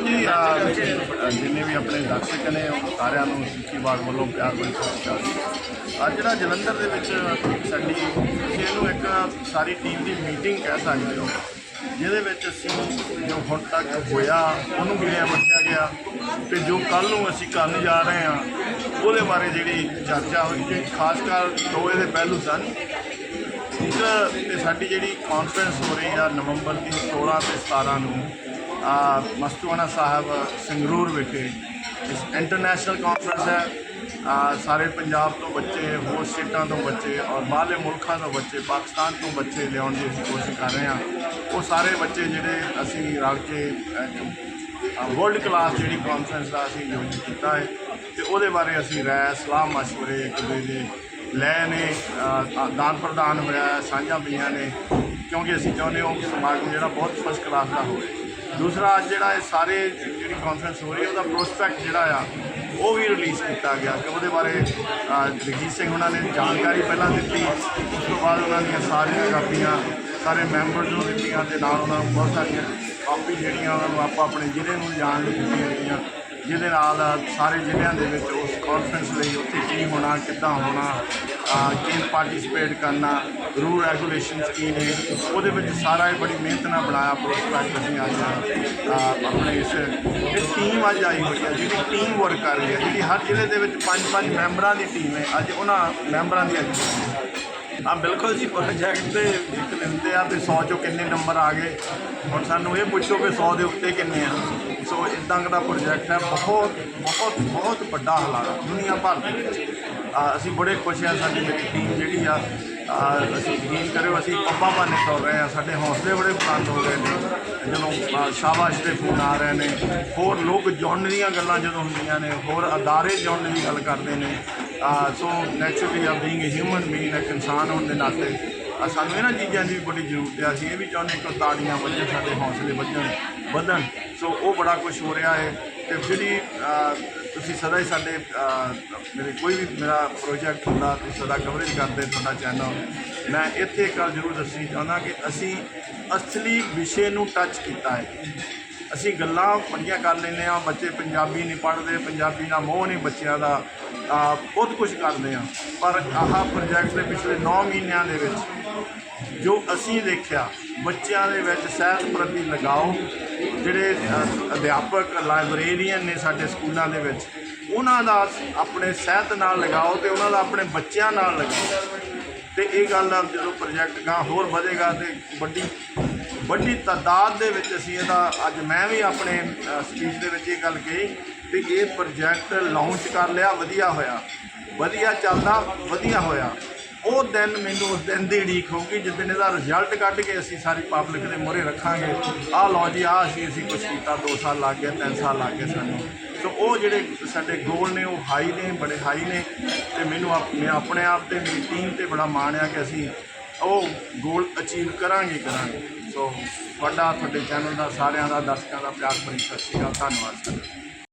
ਜੀ ਜਿੰਨੇ ਵੀ ਆਪਣੇ ਦਰਸ਼ਕ ਨੇ ਉਹ ਸਾਰਿਆਂ ਨੂੰ ਸਿੱਖੀ ਬਾਗ ਵੱਲੋਂ ਪਿਆਰ ਭਰੀ ਸਤਿ ਸ਼੍ਰੀ ਅਕਾਲ। ਅੱਜ ਜਿਹੜਾ ਜਲੰਧਰ ਦੇ ਵਿੱਚ ਸਾਡੀ ਤੁਸੀਂ ਇਹਨੂੰ ਇੱਕ ਸਾਰੀ ਟੀਮ ਦੀ ਮੀਟਿੰਗ ਕਹਿ ਸਕਦੇ ਹੋ ਜਿਹਦੇ ਵਿੱਚ ਅਸੀਂ ਜੋ ਹੁਣ ਤੱਕ ਹੋਇਆ ਉਹਨੂੰ ਗਿਣਿਆ ਵਰਤਿਆ ਗਿਆ ਤੇ ਜੋ ਕੱਲ ਨੂੰ ਅਸੀਂ ਕਰਨ ਜਾ ਰਹੇ ਹਾਂ ਉਹਦੇ ਬਾਰੇ ਜਿਹੜੀ ਚਰਚਾ ਹੋਈ ਜੀ ਖਾਸ ਕਰ ਦੋ ਇਹਦੇ ਪਹਿਲੂ ਸਨ। ਇੱਕ ਤੇ ਸਾਡੀ ਜਿਹੜੀ ਕਾਨਫਰੰਸ ਹੋ ਰਹੀ ਆ ਨਵੰਬਰ ਦੀ 16 ਤੇ 17 ਨੂੰ ਮਸਤੂਆਣਾ ਸਾਹਿਬ ਸੰਗਰੂਰ ਵਿਖੇ ਇਸ ਇੰਟਰਨੈਸ਼ਨਲ ਕਾਨਫਰੰਸ ਹੈ ਆ ਸਾਰੇ ਪੰਜਾਬ ਤੋਂ ਬੱਚੇ ਹੋਰ ਸਟੇਟਾਂ ਤੋਂ ਬੱਚੇ ਔਰ ਬਾਹਰਲੇ ਮੁਲਕਾਂ ਤੋਂ ਬੱਚੇ ਪਾਕਿਸਤਾਨ ਤੋਂ ਬੱਚੇ ਲਿਆਉਣ ਦੀ ਅਸੀਂ ਕੋਸ਼ਿਸ਼ ਕਰ ਰਹੇ ਹਾਂ ਉਹ ਸਾਰੇ ਬੱਚੇ ਜਿਹੜੇ ਅਸੀਂ ਰਲ ਕੇ ਵਰਲਡ ਕਲਾਸ ਜਿਹੜੀ ਕਾਨਫਰੰਸ ਦਾ ਅਸੀਂ ਆਯੋਜਿਤ ਕੀਤਾ ਹੈ ਤੇ ਉਹਦੇ ਬਾਰੇ ਅਸੀਂ ਰਾਏ ਸਲਾਹ مشورے ਇੱਕ ਦੂਜੇ ਦੇ ਲੈ ਨੇ ਅ, ਦਾਨ ਪ੍ਰਦਾਨ ਹੋਇਆ ਹੈ, ਸਾਂਝਾਂ ਪਈਆਂ ਨੇ ਕਿਉਂਕਿ ਅਸੀਂ ਚਾਹੁੰਦੇ ਹਾਂ ਕਿ ਸਮਾਗਮ ਜਿਹੜਾ ਬਹੁਤ ਫਸਟ ਕਲਾਸ ਦਾ ਹੋਵੇ ਦੂਸਰਾ ਅੱਜ ਜਿਹੜਾ ਇਹ ਸਾਰੇ ਜਿਹੜੀ ਕਾਨਫਰੰਸ ਹੋ ਰਹੀ ਹੈ, ਉਹਦਾ ਪ੍ਰੋਸਪੈਕਟ ਜਿਹੜਾ ਆ, ਉਹ ਵੀ ਰਿਲੀਜ਼ ਕੀਤਾ ਗਿਆ ਕਿ ਉਹਦੇ ਬਾਰੇ ਜਗਜੀਤ ਸਿੰਘ ਉਹਨਾਂ ਨੇ ਜਾਣਕਾਰੀ ਪਹਿਲਾਂ ਦਿੱਤੀ, ਉਸ ਤੋਂ ਬਾਅਦ ਉਹਨਾਂ ਦੀਆਂ ਸਾਰੀਆਂ ਕਾਪੀਆਂ, ਸਾਰੇ ਮੈਂਬਰਸ ਨੂੰ ਦਿੱਤੀਆਂ ਤੇ ਨਾਲ ਉਹਨਾਂ ਨੂੰ ਬਹੁਤ ਸਾਰੀਆਂ ਕਾਪੀ ਜਿਹੜੀਆਂ ਉਹਨਾਂ ਨੂੰ ਆਪਾਂ ਆਪਣੇ ਜ਼ਿਲ੍ਹੇ ਨੂੰ ਜਾਣ ਲਈ ਦਿੱਤੀਆਂ ਗਈਆਂ। ਜਿਹਦੇ ਨਾਲ ਸਾਰੇ ਜ਼ਿਲ੍ਹਿਆਂ ਦੇ ਵਿੱਚ ਉਸ ਕਾਨਫਰੰਸ ਲਈ ਉੱਥੇ ਕੀ ਹੋਣਾ, ਕਿੱਦਾਂ ਹੋਣਾ, ਅਹ, ਕਿਵੇਂ ਪਾਰਟਿਸਿਪੇਟ ਕਰਨਾ ਰੂਲ ਰੈਗੂਲੇਸ਼ਨਸ ਕੀ ਨੇ, ਉਹਦੇ ਵਿੱਚ ਸਾਰਾ ਇਹ ਬੜੀ ਮਿਹਨਤ ਨਾਲ ਬਣਾਇਆ ਪ੍ਰੋਸਪੈਕਟ ਅਸੀਂ ਅੱਜ ਆਪਣੇ ਇਸ, ਇਹ ਟੀਮ ਅੱਜ ਆਈ ਹੋਈ ਹੈ, ਜਿਹੜੀ ਟੀਮ ਵਰਕ ਕਰ ਰਹੀ ਹੈ, ਜਿਹੜੀ ਹਰ ਜ਼ਿਲ੍ਹੇ ਦੇ ਵਿੱਚ ਪੰਜ ਪੰਜ ਮੈਂਬਰਾਂ ਦੀ ਟੀਮ ਹੈ, ਅੱਜ ਉਹਨਾਂ ਮੈਂਬਰਾਂ ਦੀ ਅੱਜ meeting ਹਾਂ ਬਿਲਕੁਲ ਜੀ ਪ੍ਰੋਜੈਕਟ ਤੇ ਇੱਕ ਦਿੰਦੇ ਆ ਵੀ 100 ਚੋਂ ਕਿੰਨੇ ਨੰਬਰ ਆ ਗਏ। ਹੁਣ ਸਾਨੂੰ ਇਹ ਪੁੱਛੋ ਕਿ 100 ਦੇ ਉੱਤੇ ਕਿੰਨੇ ਆ। ਸੋ ਇਦਾਂ ਦਾ ਪ੍ਰੋਜੈਕਟ ਹੈ ਬਹੁਤ ਬਹੁਤ ਬਹੁਤ ਵੱਡਾ ਹਲਾਰਾ ਦੁਨੀਆ ਭਰ ਦੇ ਵਿੱਚ। ਅਸੀਂ ਬੜੇ ਖੁਸ਼ ਹਾਂ ਸਾਡੀ ਮੇਰੀ ਟੀਮ ਜਿਹੜੀ ਆ ਅਸੀਂ ਯਕੀਨ ਕਰਿਓ ਅਸੀਂ ਪੱਪਾ ਬਾਨੇ ਕਰ ਰਹੇ ਆ ਸਾਡੇ ਹੌਸਲੇ ਬੜੇ ਬੁਲੰਦ ਹੋ ਗਏ ਨੇ। ਜਦੋਂ ਆ, ਸ਼ਾਬਾਸ਼ ਦੇ ਫੋਨ ਆ ਰਹੇ ਨੇ ਹੋਰ ਲੋਕ ਜੁੜਨ ਦੀਆਂ ਗੱਲਾਂ ਜਦੋਂ ਹੁੰਦੀਆਂ ਨੇ ਹੋਰ ਅਦਾਰੇ ਜੁੜਨ ਦੀ ਗੱਲ ਕਰਦੇ ਨੇ। So naturally a being a human being ਇੱਕ ਇਨਸਾਨ ਹੋਣ ਦੇ ਨਾਤੇ। ਸਾਨੂੰ ਇਹਨਾਂ ਚੀਜ਼ਾਂ ਦੀ ਵੀ ਬੜੀ ਜ਼ਰੂਰਤ ਹੈ ਅਸੀਂ ਇਹ ਵੀ ਚਾਹੁੰਦੇ ਕਿ ਤਾੜੀਆਂ ਵੱਜਣ ਸਾਡੇ ਹੌਸਲੇ ਵੱਜਣ ਵਧਣ। ਸੋ ਉਹ ਬੜਾ ਕੁਝ ਹੋ ਰਿਹਾ ਹੈ। ਤੇ ਜਿਹੜੀ ਆ, ਤੁਸੀਂ ਸਦਾ ਹੀ ਸਾਡੇ ਮੇਰੇ ਕੋਈ ਵੀ ਮੇਰਾ ਪ੍ਰੋਜੈਕਟ ਹੁੰਦਾ ਤੁਸੀਂ ਸਦਾ ਕਵਰੇਜ ਕਰਦੇ ਤੁਹਾਡਾ ਚੈਨਲ ਮੈਂ ਇੱਥੇ ਇੱਕ ਗੱਲ ਜ਼ਰੂਰ ਦੱਸਣੀ ਚਾਹੁੰਦਾ ਕਿ ਅਸੀਂ ਅਸਲੀ ਵਿਸ਼ੇ ਨੂੰ ਟੱਚ ਕੀਤਾ ਹੈ। ਅਸੀਂ ਗੱਲਾਂ ਬੜੀਆਂ ਕਰ ਲੈਂਦੇ ਆ ਬੱਚੇ ਪੰਜਾਬੀ ਨਹੀਂ ਪੜ੍ਹਦੇ, ਪੰਜਾਬੀ ਨਾਲ ਮੋਹ ਨਹੀਂ ਬੱਚਿਆਂ ਦਾ ਬਹੁਤ ਕੁਝ ਕਰਦੇ ਆ ਪਰ ਆਹ ਪ੍ਰੋਜੈਕਟ ਦੇ ਪਿਛਲੇ 9 ਮਹੀਨਿਆਂ ਦੇ ਵਿੱਚ ਜੋ ਅਸੀਂ ਦੇਖਿਆ, ਬੱਚਿਆਂ ਦੇ ਵਿੱਚ ਸਾਹਿਤ ਪ੍ਰਤੀ ਲਗਾਓ, ਜਿਹੜੇ ਅਧਿਆਪਕ ਲਾਇਬ੍ਰੇਰੀਅਨ ਨੇ ਸਾਡੇ ਸਕੂਲਾਂ ਦੇ ਵਿੱਚ, ਉਹਨਾਂ ਦਾ ਆਪਣੇ ਸਾਹਿਤ ਨਾਲ ਲਗਾਓ ਤੇ ਉਹਨਾਂ ਦਾ ਆਪਣੇ ਬੱਚਿਆਂ ਨਾਲ ਲਗਾਓ। ਤੇ ਇਹ ਗੱਲ ਜਦੋਂ ਪ੍ਰੋਜੈਕਟ ਗਾਂ ਹੋਰ ਵਧੇਗਾ ਤੇ ਵੱਡੀ ਵੱਡੀ ਤਾਦਾਦ ਦੇ ਵਿੱਚ ਅਸੀਂ ਇਹਦਾ ਅੱਜ ਮੈਂ ਵੀ ਆਪਣੇ ਸਪੀਚ ਦੇ ਵਿੱਚ ਇਹ ਗੱਲ ਕਹੀ ਵੀ ਇਹ ਪ੍ਰੋਜੈਕਟ ਲਾਂਚ ਕਰ ਲਿਆ, ਵਧੀਆ ਹੋਇਆ। ਵਧੀਆ ਚੱਲਦਾ, ਵਧੀਆ ਹੋਇਆ। ਉਹ ਦਿਨ ਮੈਨੂੰ ਉਸ ਦਿਨ ਦੀ ਉਡੀਕ ਹੋਊਗੀ, ਜਿਸ ਦਿਨ ਇਹਦਾ ਰਿਜ਼ਲਟ ਕੱਢ ਕੇ ਅਸੀਂ ਸਾਰੀ ਪਬਲਿਕ ਦੇ ਮੂਹਰੇ ਰੱਖਾਂਗੇ। ਆਹ ਲਓ ਜੀ, ਆਹ ਅਸੀਂ ਅਸੀਂ ਕੁਝ ਕੀਤਾ 2 ਸਾਲ ਲੱਗ ਗਏ 3 ਸਾਲ ਲੱਗ ਗਏ ਸਾਨੂੰ। ਸੋ ਉਹ ਜਿਹੜੇ ਸਾਡੇ ਗੋਲ ਨੇ, ਉਹ ਹਾਈ ਨੇ, ਬੜੇ ਹਾਈ ਨੇ। ਤੇ ਮੈਨੂੰ ਆਪ- ਮੈਂ ਆਪਣੇ ਆਪ ਤੇ, ਮੇਰੀ ਟੀਮ ਤੇ ਬੜਾ ਮਾਣ ਆ ਕਿ ਅਸੀਂ ਉਹ ਗੋਲ ਅਚੀਵ ਕਰਾਂਗੇ ਕਰਾਂਗੇ। ਸੋ ਤੁਹਾਡਾ ਤੁਹਾਡੇ ਚੈਨਲ ਦਾ ਸਾਰਿਆਂ ਦਾ ਦਰਸ਼ਕਾਂ ਦਾ ਪਿਆਰ ਭਰੀ ਸਤਿ ਸ਼੍ਰੀ ਅਕਾਲ, ਧੰਨਵਾਦ ਸਰ।